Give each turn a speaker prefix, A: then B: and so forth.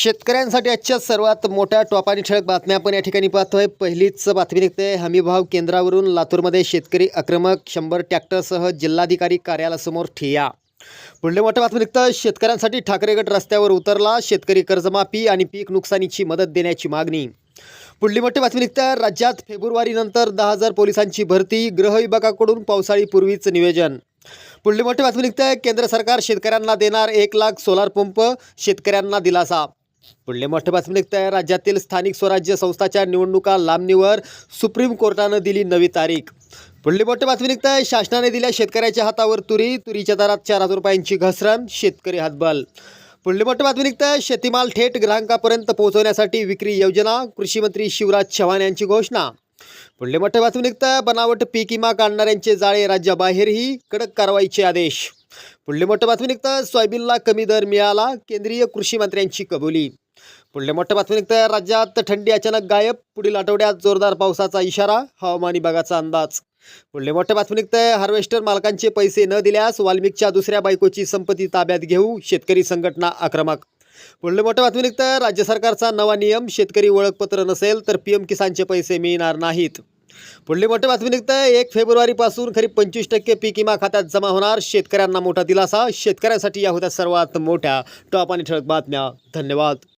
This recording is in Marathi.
A: शेतकऱ्यांसाठी आजच्या सर्वात मोठ्या टॉप आणि ठळक बातम्या आपण या ठिकाणी पाहतोय. पहिलीच बातमी निघते. हमीभाव केंद्रावरून लातूरमध्ये शेतकरी आक्रमक शंभर ट्रॅक्टरसह जिल्हाधिकारी कार्यालयासमोर ठिया पुढले मोठ्या बातमी निघतं. शेतकऱ्यांसाठी ठाकरे गट रस्त्यावर उतरला. शेतकरी कर्जमाफी आणि पीक नुकसानीची मदत देण्याची मागणी. पुढली मोठी बातमी निघतं. राज्यात फेब्रुवारीनंतर दहा हजार पोलिसांची भरती गृह विभागाकडून पावसाळीपूर्वीच नियोजन पुढली मोठी बातमी निघतं. केंद्र सरकार शेतकऱ्यांना देणार एक लाख सोलार पंप शेतकऱ्यांना दिलासा. पुढले मोठे बातमी आहे. राज्यातील स्थानिक स्वराज्य संस्थाच्या निवडणुका लांबणीवर सुप्रीम कोर्टानं दिली नवी तारीख. पुढली मोठी बातमी निघतंय शासनाने दिल्या शेतकऱ्याच्या हातावर तुरी तुरीच्या दरात चार हजार रुपयांची घसरण शेतकरी हातबल. पुढली मोठी बातमी निघतंय शेतीमाल थेट ग्राहकापर्यंत पोहोचवण्यासाठी विक्री योजना कृषी मंत्री शिवराज चव्हाण यांची घोषणा. पुढले मोठ्या बातमी निघतं बनावट पीक विमा काढणाऱ्यांचे जाळे राज्याबाहेरही कडक कारवाईचे आदेश. पुढले मोठं बातमी निघतं सोयाबीनला कमी दर मिळाला केंद्रीय कृषी मंत्र्यांची कबुली. पुढले मोठं बातमी निघतं राज्यात थंडी अचानक गायब पुढील आठवड्यात जोरदार पावसाचा इशारा हवामान विभागाचा अंदाज. पुढले मोठ्या बातमी निघतंय हार्वेस्टर मालकांचे पैसे न दिल्यास वाल्मिकच्या दुसऱ्या बायकोची संपत्ती ताब्यात घेऊ शेतकरी संघटना आक्रमक पुढले मोठ्या बातमी निघतं राज्य सरकारचा नवा नियम शेतकरी ओळखपत्र नसेल तर पी एम किसानचे पैसे मिळणार नाहीत. पुढली मोठी बातमी निघतं एक फेब्रुवारीपासून खरीप पंचवीस टक्के पीक विमा खात्यात जमा होणार. शेतकऱ्यांना मोठा दिलासा. शेतकऱ्यांसाठी या होत्या सर्वात मोठ्या टॉप आणि ठळक बातम्या. धन्यवाद.